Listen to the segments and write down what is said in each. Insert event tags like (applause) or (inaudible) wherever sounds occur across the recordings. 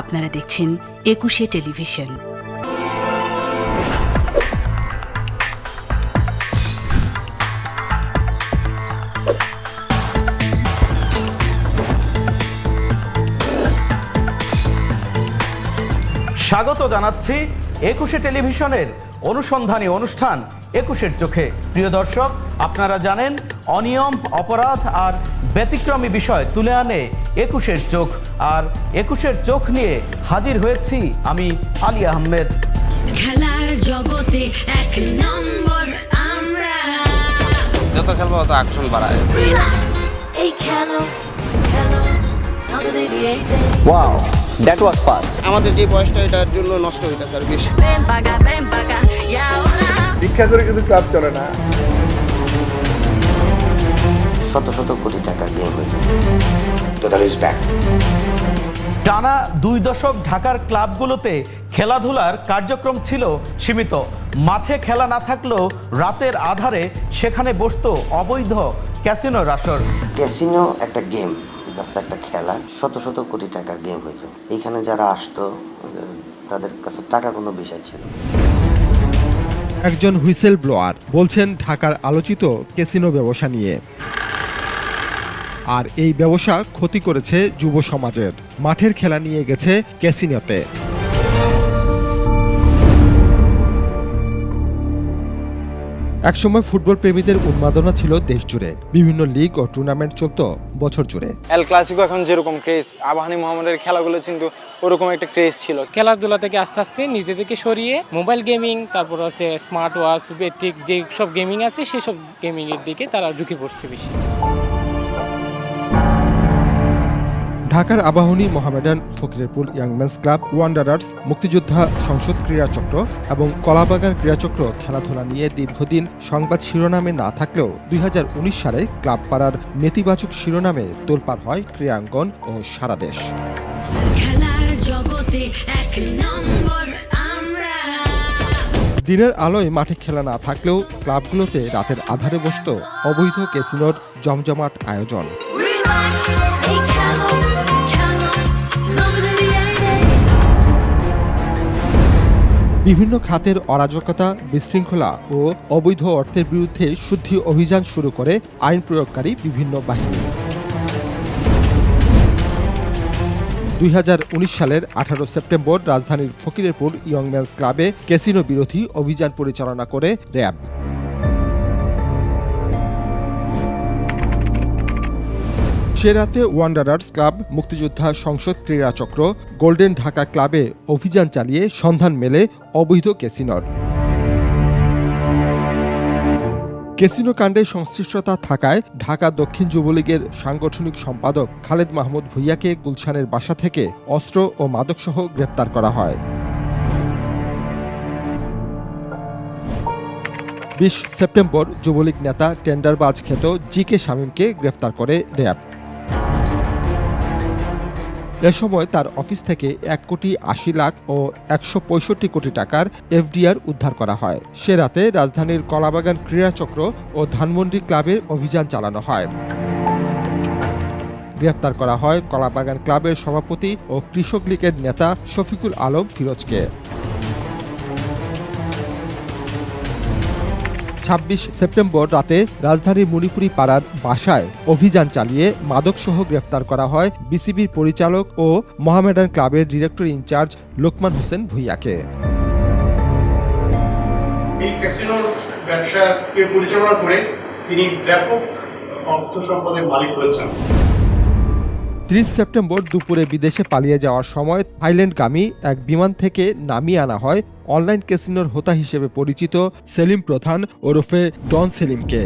আপনারা দেখছেন একুশে টেলিভিশন। স্বাগত জানাচ্ছি একুশে টেলিভিশনের অনুসন্ধানী অনুষ্ঠান একুশের চোখে। প্রিয় দর্শক, আপনারা জানেন অনিয়ম, অপরাধ আর ব্যতিক্রমী বিষয় তুলে আনে একুশের চোখ আর একুশের চোখ নিয়ে হাজির হয়েছি আমি আলী আহমেদ। খেলার জগতে এক নম্বর আমরা। যত খেলব তত আকর্ষণ বাড়ায়। এই খেলো ওয়াও দ্যাট ওয়াজ ফাস্ট আমাদের যে বয়সটা এটার জন্য নষ্ট হইতেছে আর বেশি। ভিক্ষা করে কিন্তু ক্লাব চলে না। শত শত কোটি টাকার গেম হইত টোটাল ইজ ব্যাক টানা দুই দশক ঢাকার ক্লাবগুলোতে খেলাধুলার কার্যক্রম ছিল সীমিত। মাঠে খেলা না থাকলেও রাতের আধারে সেখানে বসতো অবৈধ ক্যাসিনো আসর ক্যাসিনো একটা গেম জাস্ট একটা খেলা শত শত কোটি টাকার গেম হইতো। এইখানে যারা আসতো তাদের কাছে টাকা কোনো বিষয় ছিল। একজন হুইসেল ব্লোয়ার বলছেন ঢাকার আলোচিত ক্যাসিনো ব্যবসা নিয়ে। আর এই ব্যবসা ক্ষতি করেছে যুব সমাজের। মাঠের খেলা নিয়ে গেছে ক্যাসিনোতে। একসময় ফুটবল প্রেমীদের উন্মাদনা ছিল দেশ জুড়ে বিভিন্ন লিগ ও টুর্নামেন্ট চলত বছর জুড়ে। এল ক্লাসিকো এখন যেরকম ক্রেজ আবাহানি মোহাম্মদের খেলাগুলো কিন্তু ওরকম একটা ক্রেজ ছিল। খেলাধুলা থেকে আস্তে আস্তে নিজেদেরকে সরিয়ে মোবাইল গেমিং তারপর হচ্ছে স্মার্ট ওয়াচ বেটিক যে সব গেমিং আছে সেসব গেমিংয়ের দিকে তারা ঢুকে পড়ছে বেশি। ঢাকার Abahani Mohammedan Fakirerpool young men's club wanderers Muktijoddha Sangsad Krira চক্র এবং কলাবাগান ক্রীড়াচক্র খেলাধুলা নিয়ে দীর্ঘদিন সংবাদ শিরোনামে না থাকলেও দুই হাজার উনিশ সালে ক্লাব পাড়ার নেতিবাচক শিরোনামে তোলপাড় হয় ক্রীড়াঙ্গন ও সারা দেশ। খেলার জগতে এক নম্বর দিনের আলোয় মাঠে খেলা না থাকলেও ক্লাবগুলোতে রাতের আধারে বসত অবৈধ ক্যাসিনোর জমজমাট আয়োজন। বিভিন্ন খাতের অরাজকতা, বিশৃঙ্খলা ও অবৈধ অর্থের বিরুদ্ধে শুদ্ধি অভিযান শুরু করে আইন প্রয়োগকারী বিভিন্ন বাহিনী। দুই হাজার উনিশ সালের আঠারো সেপ্টেম্বর রাজধানীর ফকিরেরপুর ইয়ংম্যানস ক্লাবে ক্যাসিনো বিরোধী অভিযান পরিচালনা করে র্যাব। সে রাতে ওয়ান্ডারার্স ক্লাব, মুক্তিযোদ্ধা সংসদ ক্রীড়া চক্র, গোল্ডেন ঢাকা ক্লাবে অভিযান চালিয়ে সন্ধান মেলে অবৈধ ক্যাসিনোর। ক্যাসিনো কাণ্ডে সংশ্লিষ্টতা থাকায় ঢাকা দক্ষিণ যুবলীগের সাংগঠনিক সম্পাদক খালেদ মাহমুদ ভুইয়াকে গুলশানের বাসা থেকে অস্ত্র ও মাদকসহ গ্রেপ্তার করা হয়। বিশ সেপ্টেম্বর যুবলীগ নেতা টেন্ডারবাজ খ্যাত জি কে শামীমকে গ্রেফতার করে র্যাব। এ সময় তার অফিস থেকে এক কোটি আশি লাখ ও একশো পঁয়ষট্টি কোটি টাকার এফডিআর উদ্ধার করা হয়। সে রাতে রাজধানীর কলাবাগান ক্রীড়াচক্র ও ধানমন্ডি ক্লাবে অভিযান চালানো হয়। গ্রেফতার করা হয় কলাবাগান ক্লাবের সভাপতি ও কৃষক লীগের নেতা শফিকুল আলম ফিরোজকে। ছাব্বিশ সেপ্টেম্বর রাতে রাজধানীর মণিপুরি পাড়ার বাসায় অভিযান চালিয়ে মাদকসহ গ্রেফতার করা হয় বিসিবির পরিচালক ও মোহামেডান ক্লাবের ডিরেক্টর ইনচার্জ লোকমান হোসেন ভুইয়াকে। এই ক্যাসিনোর ব্যবসাকে পরিচালনা করে তিনি ব্যাপক অর্থ সম্পদের মালিক হয়েছেন। ত্রিশ সেপ্টেম্বর দুপুরে বিদেশে পালিয়ে যাওয়ার সময় থাইল্যান্ডগামী এক বিমান থেকে নামিয়ে আনা হয় অনলাইন ক্যাসিনোর হোতা হিসেবে পরিচিত সেলিম প্রধান ওরফে ডন সেলিমকে।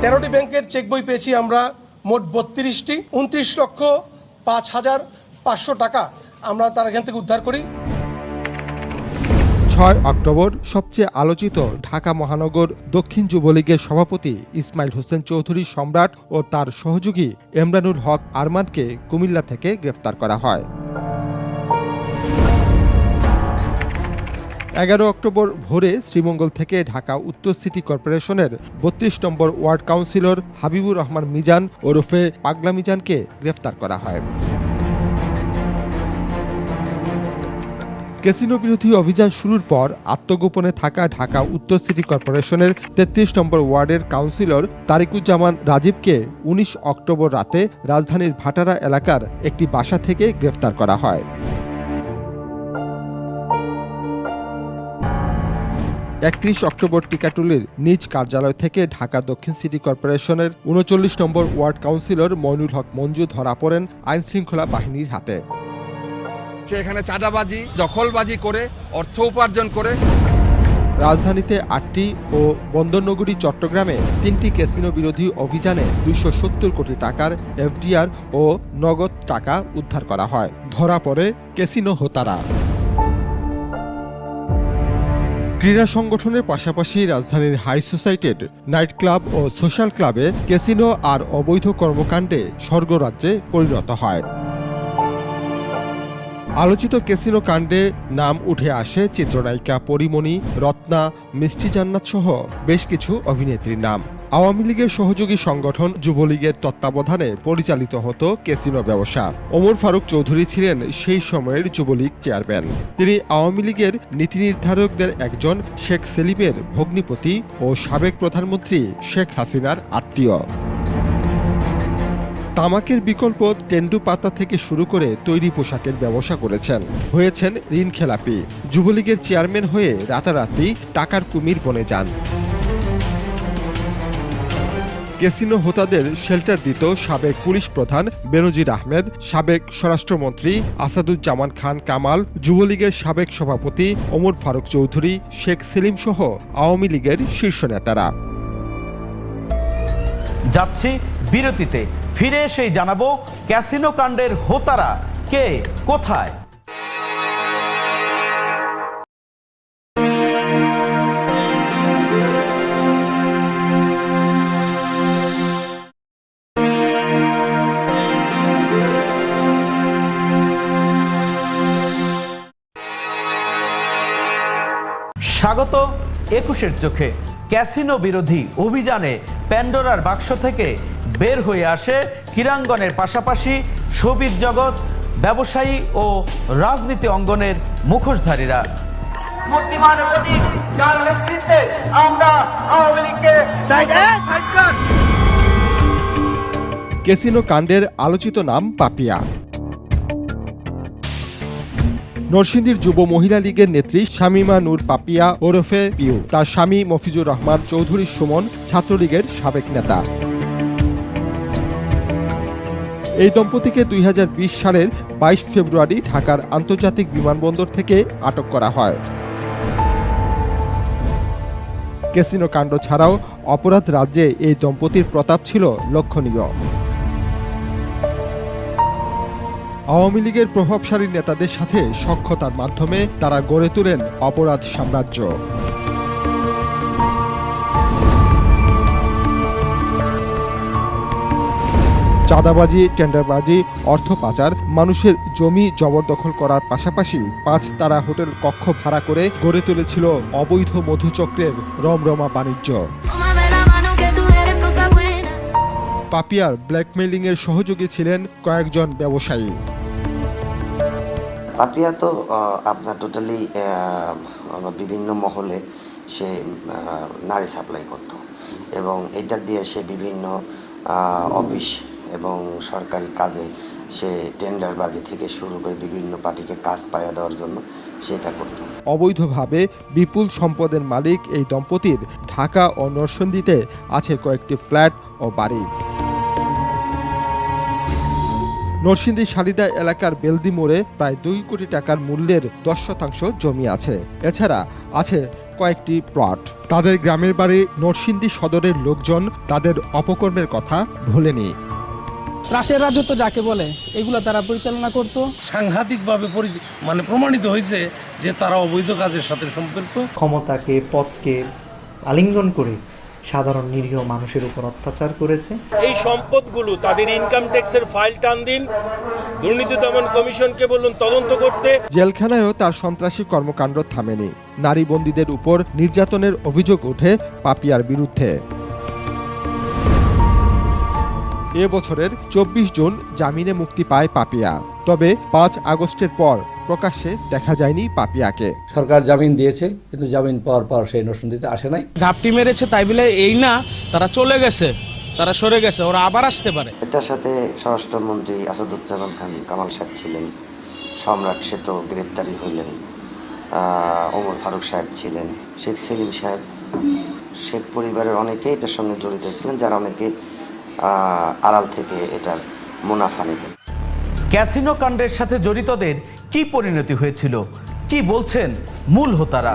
তেরোটি ব্যাংকের চেক বই পেয়েছি আমরা, মোট বত্রিশটি, উনত্রিশ লক্ষ পাঁচ হাজার পাঁচশো টাকা আমরা তার এখান থেকে উদ্ধার করি। ছয় অক্টোবর সবচেয়ে আলোচিত ঢাকা মহানগর দক্ষিণ যুবলীগের সভাপতি ইসমাইল হোসেন চৌধুরী সম্রাট ও তার সহযোগী এমরানুল হক আরমানকে কুমিল্লা থেকে গ্রেফতার করা হয়। এগারো অক্টোবর ভোরে শ্রীমঙ্গল থেকে ঢাকা উত্তর সিটি কর্পোরেশনের বত্রিশ নম্বর ওয়ার্ড কাউন্সিলর হাবিবুর রহমান মিজান ওরফে পাগলা মিজানকে গ্রেফতার করা হয়। ক্যাসিনো বিরোধী অভিযান শুরুর পর আত্মগোপনে থাকা ঢাকা উত্তর সিটি কর্পোরেশনের তেত্রিশ নম্বর ওয়ার্ডের কাউন্সিলর তারিকুজ্জামান রাজীবকে উনিশ অক্টোবর রাতে রাজধানীর ভাটারা এলাকার একটি বাসা থেকে গ্রেফতার করা হয়। একত্রিশ অক্টোবর টিকাটুলির নিজ কার্যালয় থেকে ঢাকা দক্ষিণ সিটি কর্পোরেশনের উনচল্লিশ নম্বর ওয়ার্ড কাউন্সিলর মইনুল হক মঞ্জু ধরা পড়েন আইনশৃঙ্খলা বাহিনীর হাতে। সে এখানে চাঁদাবাজি, দখলবাজি করে, অর্থ উপার্জন করে। রাজধানীতে আটটি ও বন্দরনগরী, চট্টগ্রামে তিনটি ক্যাসিনো বিরোধী অভিযানে দুইশো সত্তর কোটি টাকার এফডিআর ও নগদ টাকা উদ্ধার করা হয়। ধরা পড়ে ক্যাসিনো হোতারা। ক্রীড়া সংগঠনের পাশাপাশি রাজধানীর হাই সোসাইটির নাইট ক্লাব ও সোশ্যাল ক্লাবে ক্যাসিনো আর অবৈধ কর্মকাণ্ডে স্বর্গরাজ্যে পরিণত হয়। আলোচিত ক্যাসিনো কাণ্ডে নাম উঠে আসে চিত্রনায়িকা পরিমণি, রত্না, মিষ্টি জান্নাত সহ বেশ কিছু অভিনেত্রীর নাম। আওয়ামী লীগের সহযোগী সংগঠন যুবলীগের তত্ত্বাবধানে পরিচালিত হতো ক্যাসিনো ব্যবসা। ওমর ফারুক চৌধুরী ছিলেন সেই সময়ের যুবলীগ চেয়ারম্যান। তিনি আওয়ামী লীগের নীতি নির্ধারকদের একজন শেখ সেলিমের ভগ্নিপতি ও সাবেক প্রধানমন্ত্রী শেখ হাসিনার আত্মীয়। তামাকের বিকল্প টেন্ডু পাতা থেকে শুরু করে তৈরি পোশাকের ব্যবসা করেছেন। হয়েছেন ঋণ খেলাপি। যুবলীগের চেয়ারম্যান হয়ে রাতারাতি টাকার কুমির বনে যান। ক্যাসিনো হোতাদের শেল্টার দিত সাবেক পুলিশ প্রধান বেনজির আহমেদ, সাবেক স্বরাষ্ট্রমন্ত্রী আসাদুজ্জামান খান কামাল, যুবলীগের সাবেক সভাপতি ওমর ফারুক চৌধুরী, শেখ সেলিম সহ আওয়ামী লীগের শীর্ষ নেতারা। যাচ্ছি বিরতিতে। ফিরে এসেই জানাব ক্যাসিনো কাণ্ডের হোতারা কে, কোথায়? স্বাগত একুশের চোখে। ক্যাসিনো বিরোধী অভিযানে প্যান্ডোরার বাক্স থেকে বের হয়ে আসে ক্রীড়াঙ্গনের পাশাপাশি সবিজ জগৎ ব্যবসায়ী ও রাজনীতি অঙ্গনের মুখোশধারীরা। ক্যাসিনো কাণ্ডের আলোচিত নাম পাপিয়া। নরসিংদীর যুব মহিলা লীগের নেত্রী শামিমা নূর পাপিয়া ওরফে পিউ। তার স্বামী মফিজুর রহমান চৌধুরী সুমন ছাত্রলীগের সাবেক নেতা। এই দম্পতিকে দুই হাজার বিশ সালের বাইশ ফেব্রুয়ারি ঢাকার আন্তর্জাতিক বিমানবন্দর থেকে আটক করা হয়। ক্যাসিনো কাণ্ড ছাড়াও অপরাধ রাজ্যে এই দম্পতির প্রতাপ ছিল লক্ষণীয়। আওয়ামী লীগের প্রভাবশালী নেতাদের সাথে সক্ষতার মাধ্যমে তারা গড়ে তোলেন অপরাধ সাম্রাজ্য। চাঁদাবাজি, টেন্ডারবাজি, অর্থ পাচার, মানুষের জমি জবরদখল করার পাশাপাশি পাঁচ তারা হোটেল কক্ষ ভাড়া করে গড়ে তুলেছিল অবৈধ মধুচক্রের রমরমা বাণিজ্য। পাপিয়ার ব্ল্যাকমেইলিংয়ের সহযোগী ছিলেন কয়েকজন ব্যবসায়ী। পাপিয়া তো আপনার টোটালি বিভিন্ন মহলে সে নারী সাপ্লাই করত। এবং এটা দিয়ে সে বিভিন্ন অফিস এবং সরকারি কাজে সে টেন্ডারবাজি থেকে শুরু করে বিভিন্ন পার্টিকে কাজ পাইয়া দেওয়ার জন্য সেটা করতো। অবৈধভাবে বিপুল সম্পদের মালিক এই দম্পতির ঢাকা ও নরসিংদীতে আছে কয়েকটি ফ্ল্যাট ও বাড়ি। নরসিংদী শালিদা এলাকার বেলদি মোড়ে প্রায় দুই কোটি টাকার মূল্যের দশ শতাংশ জমি আছে। এছাড়া আছে কয়েকটি প্লট। তাদের গ্রামের বাড়ি নরসিংদী সদরের লোকজন তাদের অপকর্মের কথা ভোলেনি। ত্রাসের রাজত্ব যাকে বলে এগুলো তারা পরিচালনা করত। সাংঘাতিকভাবে মানে প্রমাণিত হয়েছে যে তারা অবৈধ কাজের সাথে সম্পৃক্ত। ক্ষমতাকে পথকে আলিঙ্গন করে সাধারণ নিরীহ মানুষের উপর অত্যাচার করেছে। এই সম্পদগুলো তাদের ইনকাম ট্যাক্সের ফাইল টান দিন দুর্নীতি দমন কমিশনকে বলুন তদন্ত করতে। জেলখানায়ও তার সন্ত্রাসী কর্মকাণ্ড থামেনি। নারী বন্দীদের উপর নির্যাতনের অভিযোগ ওঠে পাপিয়ার বিরুদ্ধে। এ বছরের চব্বিশ জুন জামিনে মুক্তি পায় পাপিয়া। তবে পাঁচ আগস্টের পর প্রকাশ্যে দেখা যায়নি পাপিয়াকে। সরকার জামিন দিয়েছে কিন্তু জামিন পাওয়ার পর সেই নরসিংদীতে আসে নাই। ঘাপটি মেরেছে তাই বলে এই না তারা চলে গেছে তারা সরে গেছে ওরা আবার আসতে পারে। এটার সাথে স্বরাষ্ট্রমন্ত্রী আসাদুজ্জামান খান কামাল সাহেব ছিলেন সম্রাট সে তো গ্রেপ্তারি হইলেন আহ, ওমর ফারুক সাহেব ছিলেন শেখ সেলিম সাহেব শেখ পরিবারের অনেকেই এটার সঙ্গে জড়িত ছিলেন যারা অনেকে আড়াল থেকে এটার মুনাফা নিতেন ক্যাসিনো কাণ্ডের সাথে জড়িতদের কি পরিণতি হয়েছিল? কি বলছেন মূল হোতারা?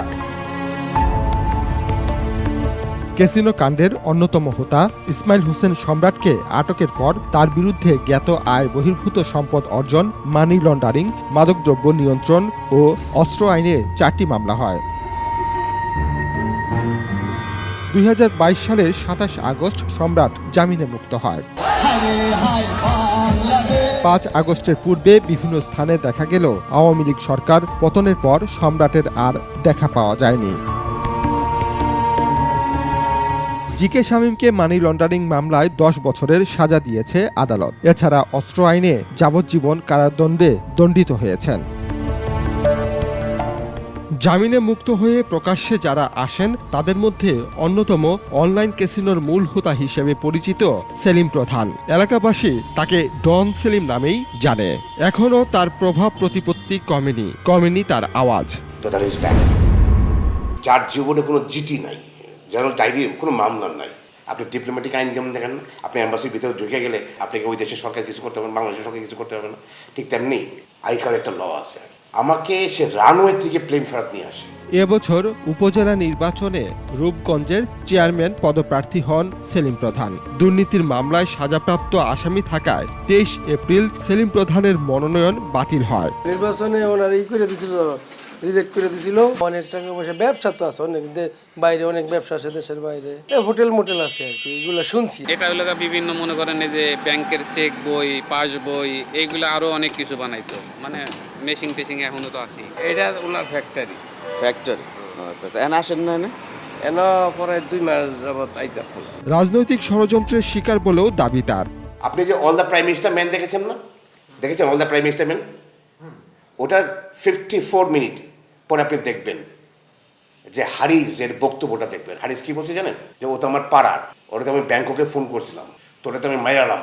ক্যাসিনো কাণ্ডের অন্যতম হোতা ইসমাইল হোসেন সম্রাটকে আটকের পর তার বিরুদ্ধে জ্ঞাত আয় বহির্ভূত সম্পদ অর্জন মানি লন্ডারিং মাদকদ্রব্য নিয়ন্ত্রণ ও অস্ত্র আইনে চারটি মামলা হয়। দুই হাজার বাইশ সালের সাতাশ আগস্ট সম্রাট জামিনে মুক্ত হয়। পাঁচ আগস্টের পূর্বে বিভিন্ন স্থানে দেখা গেল, আওয়ামী লীগ সরকার পতনের পর সম্রাটের আর দেখা পাওয়া যায়নি। জিকে শামীমকে মানি লন্ডারিং মামলায় দশ বছরের সাজা দিয়েছে আদালত। এছাড়া অস্ত্র আইনে যাবজ্জীবন কারাদণ্ডে দণ্ডিত হয়েছেন। জামিনে মুক্ত হয়ে প্রকাশ্যে যারা আসেন, তাদের মধ্যে অন্যতম অনলাইন ক্যাসিনোর মূল হোতা হিসেবে পরিচিত সেলিম প্রধান। এলাকাবাসী তাকে ডন সেলিম নামেই জানে। এখনও তার প্রভাব প্রতিপত্তি কমেনি কমেনি তার আওয়াজ। যার জীবনে কোনো জিটি নাই যেন ডায়েরি, কোনো মামলা নাই। আপনি ডিপ্লোম্যাটিক আইন যেমন দেখেন আপনি অ্যাম্বাসির ভিতরে ঢুকে গেলে আপনাকে ওই দেশের সরকার কিছু করতে পারবেন, বাংলাদেশের সরকার কিছু করতে পারবে না। ঠিক তেমনি আইকার একটা ল আছে আমাকে সে রানওয়ে থেকে প্লেন ফেরত নিয়ে আসে। এবছর উপজেলা নির্বাচনে রূপগঞ্জের চেয়ারম্যান পদপ্রার্থী হন সেলিম প্রধান। দুর্নীতির মামলায় সাজাপ্রাপ্ত আসামি থাকায় তেইশ এপ্রিল সেলিম প্রধানের মনোনয়ন বাতিল হয়। নির্বাচনে ওনার ই করে দিছিল। রিজেক্ট করে দিছিল। অনেক টাকা পয়সা ব্যবসা তো আছে অনেক বাইরে অনেক ব্যবসা আছে দেশের বাইরে। হোটেল মোটেল আছে আর কি এগুলো শুনছি। এটা হলো বিভিন্ন মনে করেন এই যে ব্যাংকের চেক বই পাস বই এইগুলো আরও অনেক কিছু বানাইতো। মানে মেশিং টেশিং এখনও তো আছে এটা ওনার ফ্যাক্টরি ফ্যাক্টরি আচ্ছা আচ্ছা। এন আসেন না এনে? পরে দুই মাস যাবত আইতাছে। না রাজনৈতিক ষড়যন্ত্রের শিকার বলেও দাবি তার। আপনি যে all the prime minister man দেখেছেন না? দেখেছেন all the prime minister man ওটার ফিফটি ফোর মিনিট পরে আপনি দেখবেন যে হারিস এর বক্তব্যটা দেখবেন। হারিস কি বলছে জানেন? যে ও তো আমার পাড়ার। ওটা তো আমি ব্যাংককে ফোন করছিলাম। তোরে তো আমি মাইরালাম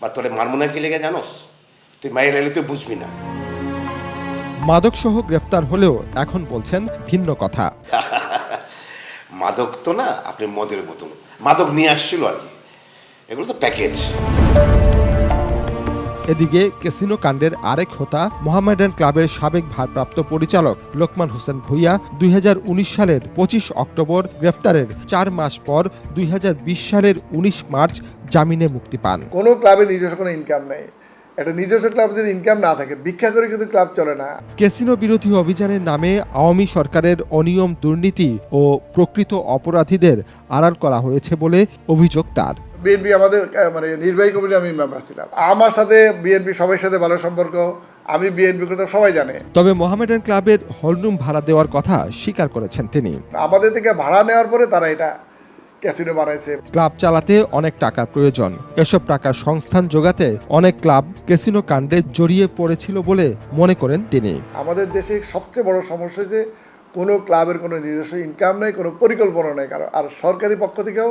বা তোরে মারমো না কি লেগে জানোস? তুই মাইরা এলে তুই বুঝবি না। মাদকসহ গ্রেফতার হলেও এখন বলছেন ভিন্ন কথা। (laughs) মাদক তো না আপনি মদের বোতল। মাদক নিয়ে আসছিল আর কি। এগুলো তো প্যাকেজ। এদিকে ক্যাসিনো কাণ্ডের আরেক হোতা মোহামেডান ক্লাবের সাবেক ভারপ্রাপ্ত পরিচালক লোকমান হোসেন ভুইয়া দুই হাজার উনিশ সালের পঁচিশ অক্টোবর গ্রেফতারের চার মাস পর দুই হাজার বিশ সালের উনিশ মার্চ জামিনে মুক্তি পান। কোনো ক্লাবে নিজস্ব কোনো ইনকাম নেই। একটা নিজস্ব ক্লাব যদি ইনকাম না থাকে ভিক্ষা করে কিন্তু ক্লাব চলে না। ক্যাসিনো বিরোধী অভিযানের নামে আওয়ামী সরকারের অনিয়ম দুর্নীতি ও প্রকৃত অপরাধীদের আড়াল করা হয়েছে বলে অভিযোগ তার। বিএনপি আমাদের মানে নির্বাহী কমিটি আমি মেম্বার ছিলাম। আমার সাথে বিএনপি সবার সাথে ভালো সম্পর্ক আমি বিএনপি করতাম সবাই জানে। তবে মোহামেডান ক্লাবের হলরুম ভাড়া দেওয়ার কথা স্বীকার করেছেন তিনি। আমাদের থেকে ভাড়া নেওয়ার পরে তারা এটা ক্যাসিনো বানাইছে। ক্লাব চালাতে অনেক টাকার প্রয়োজন। এসব টাকার সংস্থান যোগাতে অনেক ক্লাব ক্যাসিনো কাণ্ডে জড়িয়ে পড়েছিল বলে মনে করেন তিনি। আমাদের দেশে সবচেয়ে বড় সমস্যা যে কোনো ক্লাবের কোনো নিজস্ব ইনকাম নেই কোনো পরিকল্পনা নেই কারও। আর সরকারি পক্ষ থেকেও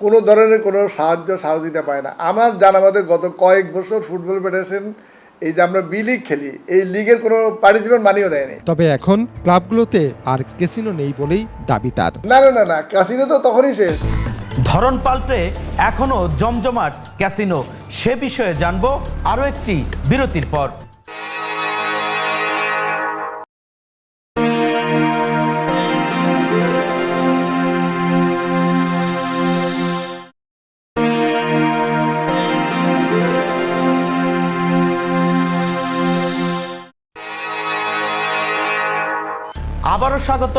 কোনো ধরনের কোনো সাহায্য সহযোগিতা পায় না। আমার জানা মতে গত কয়েক বছর ফুটবল ফেডারেশন এই যে আমরা বি লিগ খেলি এই লিগের কোনো পার্টিসিপেন্ট মানিও দেয়নি। তবে এখন ক্লাবগুলোতে আর ক্যাসিনো নেই বলেই দাবি তার। না না না না ক্যাসিনো তো তখনই শেষ। ধরন পাল্টে এখনও জমজমাট ক্যাসিনো। সে বিষয়ে জানব আরও একটি বিরতির পর। আবারও স্বাগত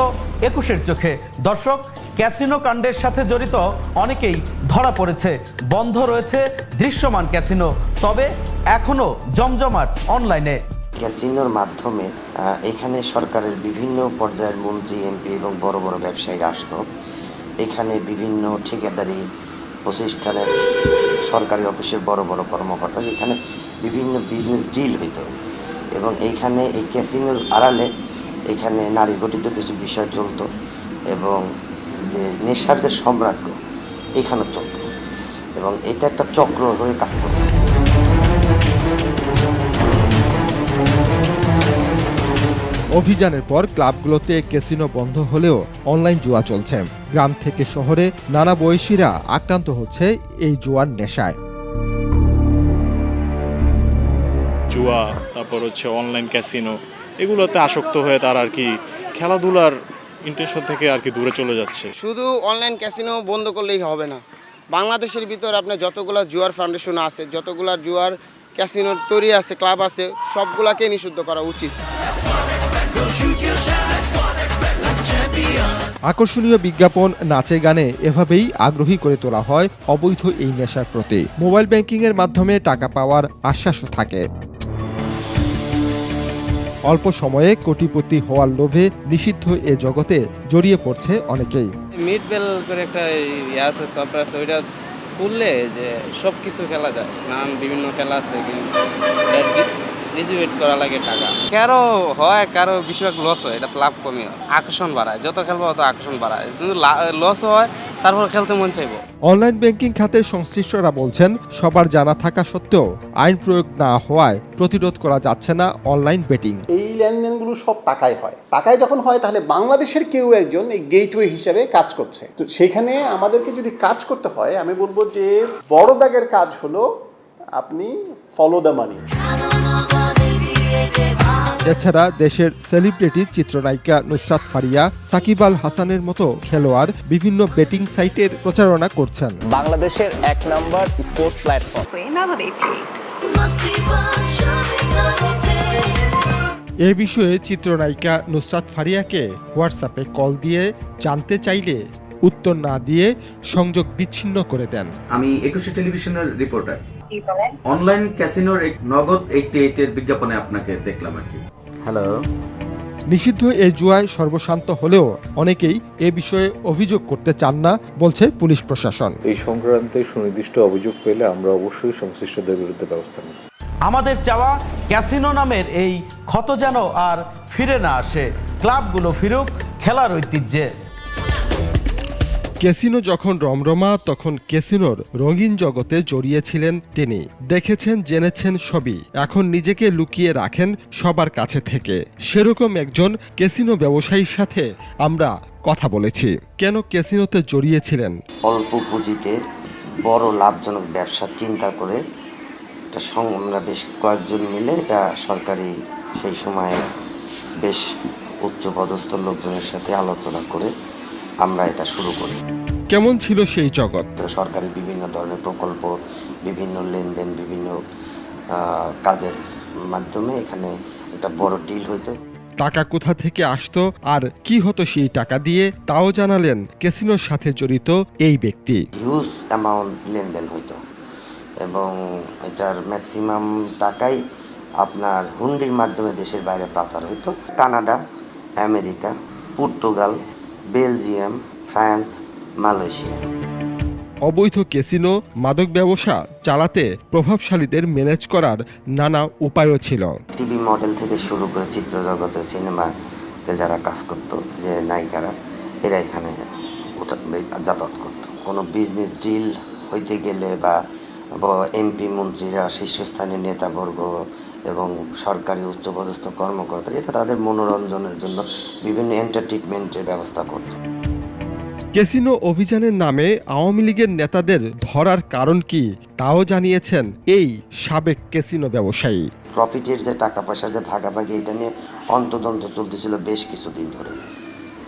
একুশের চোখে। দর্শক, ক্যাসিনো কাণ্ডের সাথে জড়িত অনেকেই ধরা পড়েছে। বন্ধ রয়েছে দৃশ্যমান ক্যাসিনো, তবে এখনও জমজমাট অনলাইনে। ক্যাসিনোর মাধ্যমে এখানে সরকারের বিভিন্ন পর্যায়ের মন্ত্রী, এমপি এবং বড় বড় ব্যবসায়ীরা আসতো। এখানে বিভিন্ন ঠিকাদারি প্রতিষ্ঠানের সরকারি অফিসের বড় বড় কর্মকর্তা এখানে বিভিন্ন বিজনেস ডিল হইতো। এবং এইখানে এই ক্যাসিনোর আড়ালে এখানে নারী গঠিত কিছু বিষয় চলতো এবং যে নেশার যে সম্রাজ্ঞ এখানে চলতো এবং এটা একটা চক্র হয়ে কাজ করতো। অভিযানের পর ক্লাবগুলোতে ক্যাসিনো বন্ধ হলেও অনলাইন জুয়া চলছে। গ্রাম থেকে শহরে নানা বয়সীরা আক্রান্ত হচ্ছে এই জুয়ার নেশায়। জুয়া তারপর হচ্ছে অনলাইন ক্যাসিনো এগুলোতে আসক্ত হয়ে তার আর কি খেলাধুলার ইন্টেনশন থেকে আর কি দূরে চলে যাচ্ছে। শুধু অনলাইন ক্যাসিনো বন্ধ করলেই হবে না। বাংলাদেশের ভিতর আপনার যতগুলো জুয়ার ফাউন্ডেশন আছে যতগুলো জুয়ার ক্যাসিনো তৈরি আছে ক্লাব আছে সবগুলাকে নিষিদ্ধ করা উচিত। আকর্ষণীয় বিজ্ঞাপন নাচে গানে এভাবেই আগ্রহী করে তোলা হয় অবৈধ এই নেশার প্রতি। মোবাইল ব্যাংকিংয়ের মাধ্যমে টাকা পাওয়ার আশ্বাসও থাকে। অল্প সময়ে কোটিপতি হওয়ার লোভে নিষিদ্ধ এ জগতে জড়িয়ে পড়ছে অনেকেই। মিড বেল করে একটা ইয়ে আছে সফট আছে, ওইটা খুললে যে সব কিছু খেলা যায়। নানান বিভিন্ন খেলা আছে, কিন্তু রিজুয়েট করা লাগে টাকা। কারও হয় কারও বেশিরভাগ লস হয় এটা লাভ কমই হয়। আকর্ষণ বাড়ায় যত খেলব তত আকর্ষণ বাড়ায়। কিন্তু লস হয় তারপর খেলতে মন চাইব। অনলাইন ব্যাংকিং খাতের সংশ্লিষ্টরা বলছেন সবার জানা থাকা সত্ত্বেও আইন প্রয়োগ না হওয়ায় প্রতিরোধ করা যাচ্ছে না অনলাইন বেটিং এই লেনদেনগুলো সব টাকায় হয়। টাকায় যখন হয় তাহলে বাংলাদেশের কেউ একজন এই গেটওয়ে হিসাবে কাজ করছে। তো সেখানে আমাদেরকে যদি কাজ করতে হয় আমি বলব যে বড় দাগের কাজ হলো আপনি ফলো দ্য মানি এছাড়া দেশের সেলিব্রিটি চিত্রনায়িকা নুসরাত ফারিয়া সাকিব আল হাসানের মতো খেলোয়াড় বিভিন্ন বেটিং সাইটের প্রচারণা করছেন। বাংলাদেশের এক নম্বর স্পোর্টস প্ল্যাটফর্ম এ বিষয়ে চিত্রনায়িকা নুসরাত ফারিয়াকে হোয়াটসঅ্যাপে কল দিয়ে জানতে চাইলে উত্তর না দিয়ে সংযোগ বিচ্ছিন্ন করে দেন। আমি একুশে টেলিভিশনের রিপোর্টার অনলাইন ক্যাসিনোর নগদ এইটটি এইটের বিজ্ঞাপনে আপনাকে দেখলাম আর কি। হ্যালো নিষিদ্ধ এ জুয়ায় সর্বশান্ত হলেও অনেকেই এ বিষয়ে অভিযোগ করতে চান না বলছে পুলিশ প্রশাসন। এই সংক্রান্তে সুনির্দিষ্ট অভিযোগ পেলে আমরা অবশ্যই সংশ্লিষ্টদের বিরুদ্ধে ব্যবস্থা নেব। আমাদের চাওয়া ক্যাসিনো নামের এই ক্ষত যেন আর ফিরে না আসে। ক্লাবগুলো ফিরুক খেলার ঐতিহ্যে। ক্যাসিনো যখন রমরমা, তখন ক্যাসিনোর রঙিন জগতে জড়িয়েছিলেন তিনি। দেখেছেন, জেনেছেন সবই এখন নিজেকে লুকিয়ে রাখেন সবার কাছে থেকে। সেরকম একজন ক্যাসিনো ব্যবসায়ীর সাথে আমরা কথা বলেছি। কেন ক্যাসিনোতে জড়িয়েছিলেন? অল্প পুঁজিতে বড় লাভজনক ব্যবসা চিন্তা করে এটা আমরা বেশ কয়েকজন মিলে এটা সরকারি সেই সময়ে বেশ উচ্চপদস্থ লোকজনের সাথে আলোচনা করে আমরা এটা শুরু করি। কেমন ছিল সেই জগৎ? সরকারি বিভিন্ন ধরনের প্রকল্প বিভিন্ন লেনদেন বিভিন্ন কাজের মাধ্যমে এখানে একটা বড় ডিল হইতো। টাকা কোথা থেকে আসতো আর কি হতো সেই টাকা দিয়ে তাও জানালেন ক্যাসিনোর সাথে জড়িত এই ব্যক্তি। হিউজ অ্যামাউন্ট লেনদেন হইতো। এবং এটার ম্যাক্সিমাম টাকাই আপনার হুন্ডির মাধ্যমে দেশের বাইরে পাচার হইতো। Canada America Portugal Belgium France Malaysia. অবৈধ ক্যাসিনো মাদক ব্যবসা চালাতে প্রভাবশালীদের ম্যানেজ করার নানা উপায়ও ছিল। টিভি মডেল থেকে শুরু করে চিত্র জগতে সিনেমাতে যারা কাজ করতো যে নায়িকারা এরা এখানে যাতায়াত করতো। কোনো বিজনেস ডিল হইতে গেলে বা এমপি মন্ত্রীরা শীর্ষস্থানীয় নেতাবর্গ এবং সরকারি উচ্চপদস্থ কর্মকর্তা এটা তাদের মনোরঞ্জনের জন্য বিভিন্ন এন্টারটেনমেন্টের ব্যবস্থা করতো ক্যাসিনো অভিযানের নামে আওয়ামী লীগের নেতাদের ধরার কারণ কি তাও জানিয়েছেন এই সাবেক ক্যাসিনো ব্যবসায়ী। প্রফিটের যে টাকা পয়সার যে ভাগাভাগি এটা নিয়ে অন্তদন্ত চলতেছিল বেশ কিছুদিন ধরে।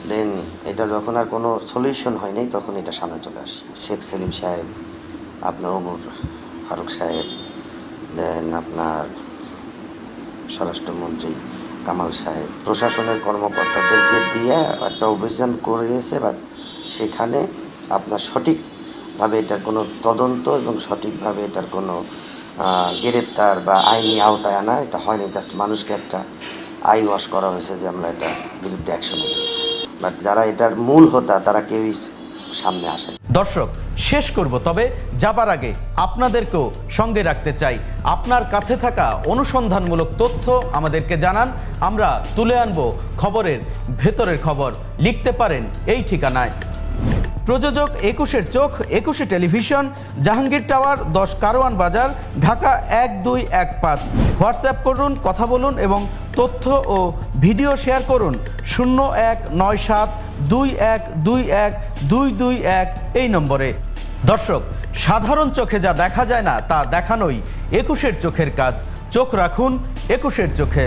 দেন এটা যখন আর কোনো সলিউশন হয়নি তখন এটা সামনে চলে আসে। শেখ সেলিম সাহেব আপনার ওমর ফারুক সাহেব দেন আপনার স্বরাষ্ট্রমন্ত্রী কামাল সাহেব। প্রশাসনের কর্মকর্তাদেরকে দিয়ে একটা অভিযান করিয়েছে বাট সেখানে আপনার সঠিকভাবে এটার কোনো তদন্ত এবং সঠিকভাবে এটার কোনো গ্রেপ্তার বা আইনি আওতায় আনা এটা হয়নি। জাস্ট মানুষকে একটা আই ওয়াশ করা হয়েছে যে আমরা এটা বিরুদ্ধে অ্যাকশন বাট যারা এটার মূল হোতা, তারা কেউই সামনে আসে দর্শক, শেষ করব, তবে যাবার আগে আপনাদেরকেও সঙ্গে রাখতে চাই। আপনার কাছে থাকা অনুসন্ধানমূলক তথ্য আমাদেরকে জানান। আমরা তুলে আনব খবরের ভেতরের খবর। লিখতে পারেন এই ঠিকানায়। প্রযোজক একুশের চোখ, একুশে টেলিভিশন, জাহাঙ্গীর টাওয়ার, দশ কারওয়ান বাজার, ঢাকা এক দুই এক পাঁচ। হোয়াটসঅ্যাপ করুন, কথা বলুন এবং তথ্য ও ভিডিও শেয়ার করুন। শূন্য এক নয় সাত দুই এক দুই এক দুই দুই এক এই নম্বরে। দর্শক, সাধারণ চোখে যা দেখা যায় না, তা দেখানোই একুশের চোখের কাজ। চোখ রাখুন একুশের চোখে।